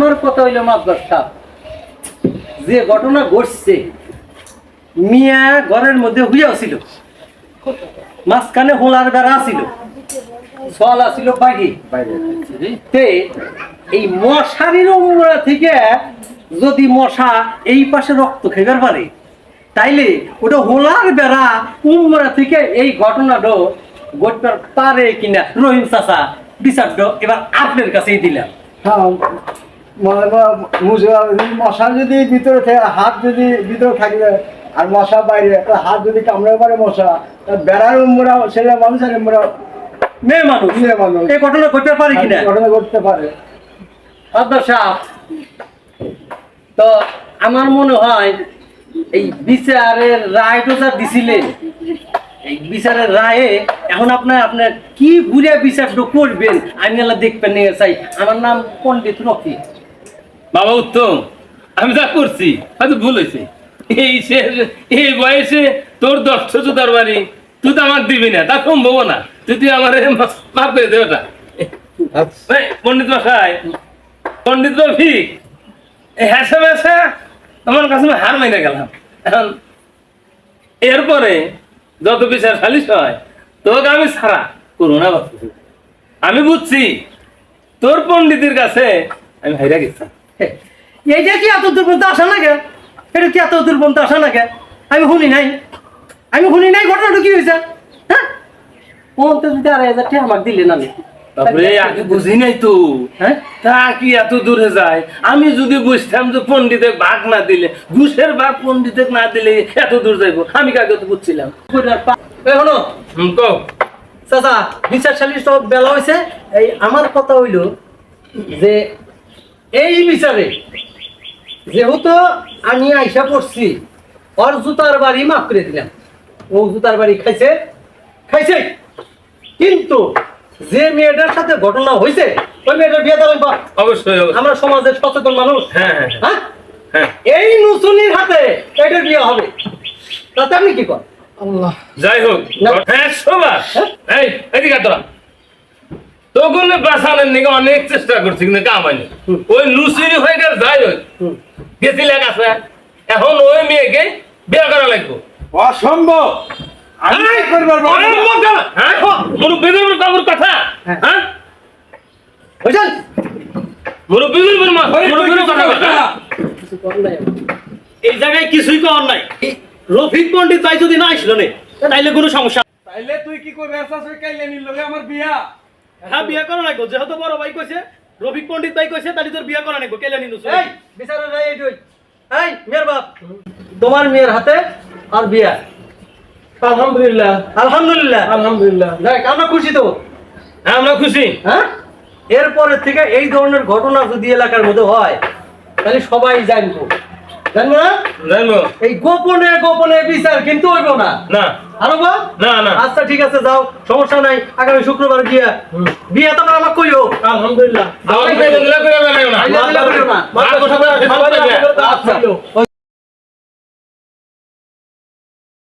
আমার কথা হইল মাদ্রাস। সাহেব যে ঘটনা ঘটছে মিয়া ঘরের মধ্যে হুইয়াও ছিল। মাঝখানে হোলার বেড়া ছিল। সল আছিল বাইরে। তে এই মশারির উমরা থেকে যদি মশা এই পাশে রক্ত খেবার পারে তাইলে ওটা হোলার বেড়া উমরা থেকে এই ঘটনাটা ঘটবার পারে কিনা রহিম চাচা বিচারটা এবার আপনার কাছেই দিলাম। হ্যাঁ মনে মশা যদি ভিতরে থাকে হাত যদি ভিতরে থাকবে আর মশা বাইরে হাত যদি কামড়ে পারে মশা বেড়ার উম্মরা ছেলে মানুষ আর উম্মরা মেয়ে মানুষ? মেয়ে মানুষ। এই ঘটনা ঘটতে পারে কিনা? ঘটনা করতে পারে। তো আমার মনে হয় এই বিচারের রায়টা যা দিছিলেন। এই বিচারের রায়ে এখন আপনার আপনার কি ঘুরে বিচারটা করবেন? আমি দেখবেন নিয়ে চাই আমার নাম পণ্ডিত রফি বাবা উত্তম আমি যা করছি হয়তো ভুল হয়েছে। এই সে- এই বয়সে তোর দশটা জুতার বাড়ি তুই তো আমার দিবি না তা সম্ভব না। তুই তুই আমার মাফ করে দে ওটা এই, পণ্ডিত মশাই হ্যাসা ব্যাসা আমার কাছে আমি হার মাইনে গেলাম। এখন এরপরে যত বিচার সালিশ হয় তোকে আমি ছাড়া করো না আমি বুঝছি তোর পণ্ডিতের কাছে আমি হাইরা গেছি। এইটা কি এত দূর পর্যন্ত আসা না গে এটা কি এত দূর পর্যন্ত আসা না গে আমি শুনি নাই। আমি শুনি নাই ঘটনাটা কি হয়েছে? হ্যাঁ? ও তো যদি আড়াই হাজার টাকা আমাকে তারপরে আগে বুঝি নাই তো। হ্যাঁ? তা কি এত দূরে যায়? আমি যদি বুঝতাম যে পন্ডিতে ভাগ না দিলে ঘুষের ভাগ পন্ডিতে না দিলে এত দূর যাইবো। আমি কাকে তো বুঝছিলাম। এখনও হুম, কও। চাচা বিচার সালিশ সব বেলা হয়েছে এই আমার কথা হইল যে এই বিচারে। যেহেতু আমি আইসা পড়ছি ওর জুতার বাড়ি মাফ করে দিলাম। ও জুতার বাড়ি খাইছে খাইছে। কিন্তু যে মেয়েটার সাথে ঘটনা হয়েছে ওই মেয়েটার বিয়ে দেওয়া অবশ্যই। আমরা সমাজের সচেতন মানুষ। হ্যাঁ হ্যাঁ হ্যাঁ। হ্যাঁ? এই নুসুনির হাতে এটার বিয়ে হবে। তাতে আপনি কি কর আল্লাহ। যাই হোক না। হ্যাঁ সবার এই এদিকে তোরা তখন বাঁচানোর নিকে অনেক চেষ্টা করছি কিন্তু ওই লুসিনি হয়ে যাই হুম। গেছিলে কাছে এখন ওই মেয়েকে বিয়ে করা লাগবে। অসম্ভব! হ্যাঁ? কথা, হ্যাঁ। হ্যাঁ? এই জায়গায় কিছুই নাই। রফিক পণ্ডিত ভাই যদি না আসলো নে তাইলে কোনো সমস্যা তাইলে তুই কি করবে? আমার বিয়া। হ্যাঁ বিয়ে করা লাগবে। যেহেতু বড় ভাই কইছে রফিক পণ্ডিত ভাই কইছে তাহলে তোর বিয়ে করা লাগবে। কেলে নিনু এই বিচারের রায় এইটুই। এই মেয়ের বাপ তোমার মেয়ের হাতে আর বিয়া। আলহামদুলিল্লাহ। আলহামদুলিল্লাহ। আলহামদুলিল্লাহ। দেখ আমরা খুশি তো। হ্যাঁ, আমরা খুশি। হ্যাঁ? এরপরে থেকে এই ধরনের ঘটনা যদি এলাকার মধ্যে হয় তাহলে সবাই জানব। জানব না? জানব। এই গোপনে গোপনে বিচার কিন্তু হইব না। না। আরও বা না না। আচ্ছা ঠিক আছে যাও। সমস্যা নাই। আগামী শুক্রবার গিয়া বিয়ে তোমার আমার কইও আলহামদুলিল্লাহ। করে না আইলে